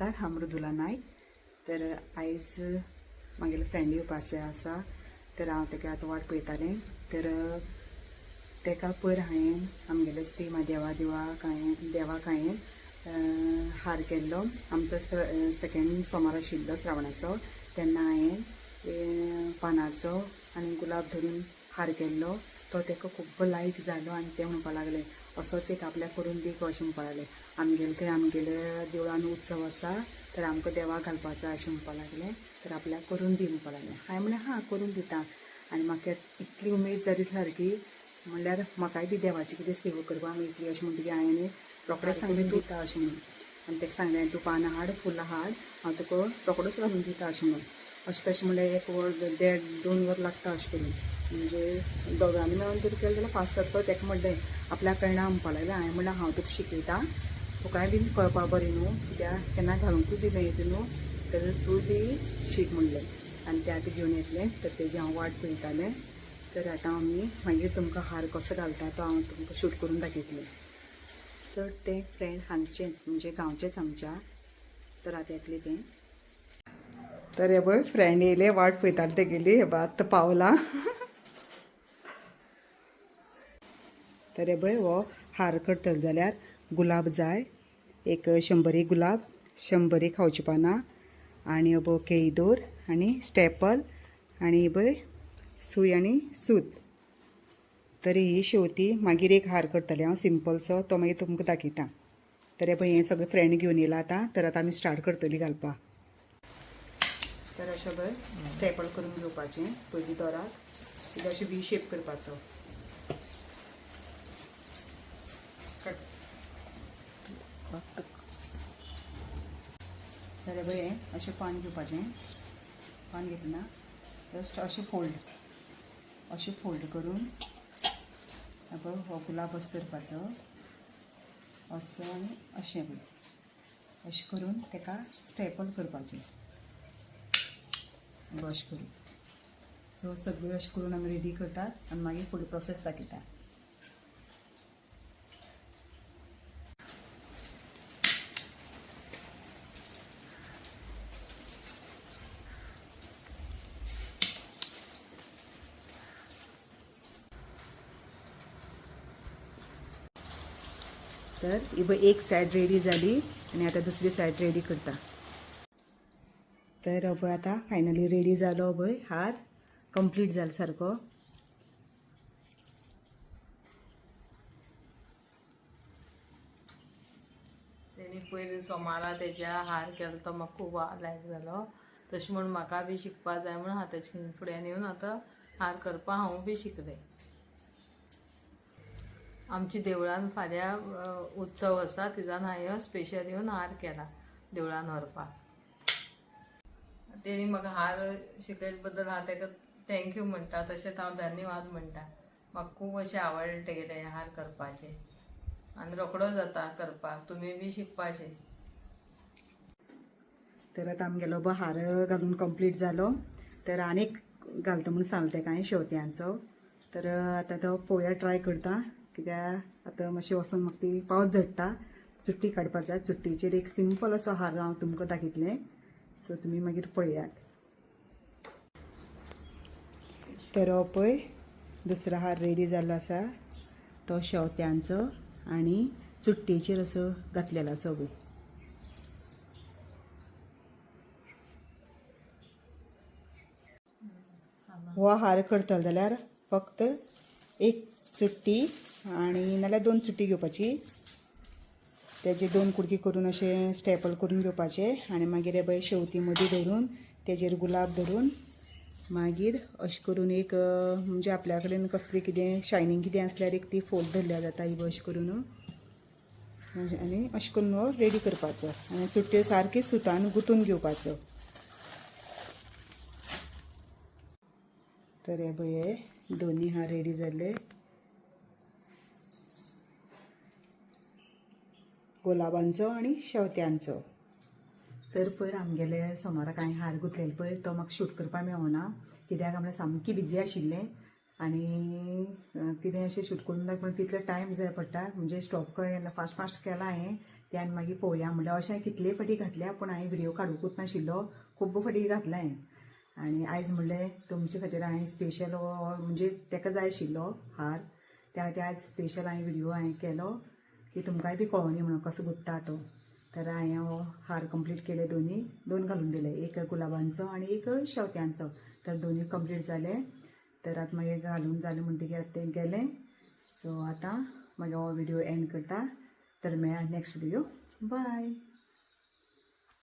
नमस्कार हा मृदुला नायक तर आयज म्हागेले फ्रेंड येवपाचे आसा तर हांव तेका आतां वाट पळयतालें. तर तेका पयर हांवें आमगेले स्टिमा देवा देवाक हांवें देवाक हांवें हार केल्लो. आमचो सेकेंड सोमार आशिल्लो श्रावणाचो. तेन्ना हांवें पानाचो आनी गुलाब धरून हार केल्लो. तो तेका खूब लायक जालो आनी ते म्हणपाक लागले असोच एक आपल्याक करून दी गो अशें म्हणपाक लागले आमगेले थंय आमगेले देवळान उत्सव आसा तर आमकां देवाक घालपाचो अशें म्हणपाक लागले. तर आपल्याक करून दी म्हणपाक लागले. हांवें म्हणलें हां करून दिता. आनी म्हाका इतली उमेद जाली सारकी म्हणल्यार म्हाकाय बी देवाची कितें सेवा करपाक मेळटली अशें म्हणटकीर हांवें रोखडेंच सांगलें दिता अशें म्हणून. आनी ताका सांगलें तूं पानां हाड फुलां हाड हांव तुका रोखडोच घालून दिता अशें म्हणून. अशें तशें म्हणल्यार एक वर देड दोन वर लागता अशें करून म्हणजे दोगांनी मेळून जर केलें जाल्यार पांच सात वर ताका म्हणलें आपल्याक कळना म्हणपाक लागलें हांवें म्हणलें हांव तुका शिकयता तुकाय बीन कळपा बरें न्हू कित्याक केन्ना घालूंकूय दिलें येता न्हू तर तूं बी शीक म्हणलें. आनी तें आतां घेवन येतलें. तर तेजी हांव वाट पळयतालें तर आतां आमी मागीर तुमकां हार कसो घालता तो हांव तुमकां शूट करून दाखयतलें. तर ते फ्रेंड हांगचेंच म्हणजे गांवचेंच आमच्या. तर आतां येतलें तें. तर हे पळय फ्रेंड येयले वाट पळयताले तेगेली हे पळय आतां पावला. तर हे पळय हो हार करतले जाल्यार गुलाब जाय एक शंबर एक गुलाब शंबर खावची पानां आनी हो केळीदोर आणि आनी स्टेपल आनी हे पळय सूय आनी सूत. तर ही शेवती मागीर एक हार करतलें हांव सिंपलसो तो मागीर तुमकां दाखयता. तर हे पळय हें सगळें फ्रेंड घेवन येयला आतां. तर आतां आमी स्टार्ट करतलीं घालपाक तर अशें भर स्टेपल करून घेवपाचें पयलीं दोराक कितें अशें वी शेप करपाचो. जाल्यार बरें पळय हें अशें पान घेवपाचें पान घेतना जस्ट अशें फोल्ड अशें फोल्ड करून पळय हो गुलाब असो धरपाचो असो आनी अशें पळय अशें करून ताका स्टेपल करपाचें. वॉश करून सो सगळें अशें करून आमी रेडी करतात आनी मागीर फुडें प्रोसेस दाखयता तर ही एक सायड रेडी जाली आनी आतां दुसरी सायड रेडी करता तर पळय आतां फायनली रेडी जालो पळय हार कंप्लीट जालो सारको तेणी पयर सोमारा तेज्या हार केलो तो म्हाका खूब लायक जालो तशें म्हूण म्हाका बी शिकपा जाय म्हूण हांव फुड्यान येवन आतां हार करपा हांव बी शिकलें आमच्या देवळान फाल्यां उत्सव आसा तिजान हांवें हो, स्पेशल येवन हार केला देवळान व्हरपाक तेणी म्हाका हार शिकयले बद्दल हांव तेका थँक्यू म्हणटा तशेंच हांव धन्यवाद म्हणटा म्हाका खूब अशें आवडलें तेगेलें हार करपाचें. आनी रोखडो जाता करपाक तुमी बी शिकपाचें. तर आतां आमगेलो बा हार घालून कंप्लीट जालो तर आनीक घालता म्हूण सांगलें तेका हांवें शेवत्यांचो तर आतां तो पोया ट्राय करता. कित्याक आतां मातशें वचून म्हाका ती पावस झडटा चुट्टी काडपाक जाय चुट्टीचेर एक सिंपल असो हार हांव तुमकां दाखयतलें सो तुमी मागीर पळयात तर हो पळय दुसरो हार रेडी जाल्लो आसा तो शेवत्यांचो आनी चुट्टेचेर असो घातलेलो आसा पळय हो हार करतलो जाल्यार फक्त एक चुट्टी आनी नाल्यार दोन चुट्टी घेवपाची तेजे दोन कुडकी करून अशें स्टेपल करून घेवपाचे आनी मागीर हे पळय शेवती मदीं धरून तेजेर गुलाब धरून मागीर अशें करून एक म्हणजे आपल्या कडेन कसलें कितें शायनींग कितें आसल्यार एक ती फोल्ड धरल्या जाता ही अशें करून. म्हणजे आनी अशें करून हो रेडी करपाचो. आनी चुट्ट्यो सारकी सुतान गुंतून घेवपाचो तर हे पळय दोनी हार रेडी जाले गुलाबांचो आनी शेवत्यांचो. तर पयर आमगेले सोमाराक हांवें हार गुंतलेले पळय तो म्हाका शूट करपाक मेळना हो कित्याक म्हळ्यार सामकी बिजी आशिल्लें. आनी कितें अशें शूट करून जाय पूण तितलो टायम जाय पडटा म्हणजे स्टॉप फास्ट फास्ट केला हांवें त्यान मागीर पळोवया म्हणल्यार अशें कितले फाटी घातल्या पूण हांवें व्हिडियो काडूंकूच नाशिल्लो. खूब फाटी घातलें आनी आयज म्हणलें तुमचे खातीर हांवें स्पेशल म्हणजे ताका जाय आशिल्लो हार. त्या खातीर आयज स्पेशल हांवें व्हिडियो हांवें केलो. की तुमकांय बी कळोनी म्हणून कसो गुत्ता तो. तर हांवें हो हार कंप्लीट केले दोन्ही. दोन घालून दिले. एक गुलाबांचो आनी एक शेवत्यांचो. तर दोन्ही कंप्लीट जाले तर आतां मागीर घालून जालें म्हणटकीर तें गेलें. सो आतां मागीर हो व्हिडिओ एंड करता. तर मेळ्या नेक्स्ट व्हिडिओ बाय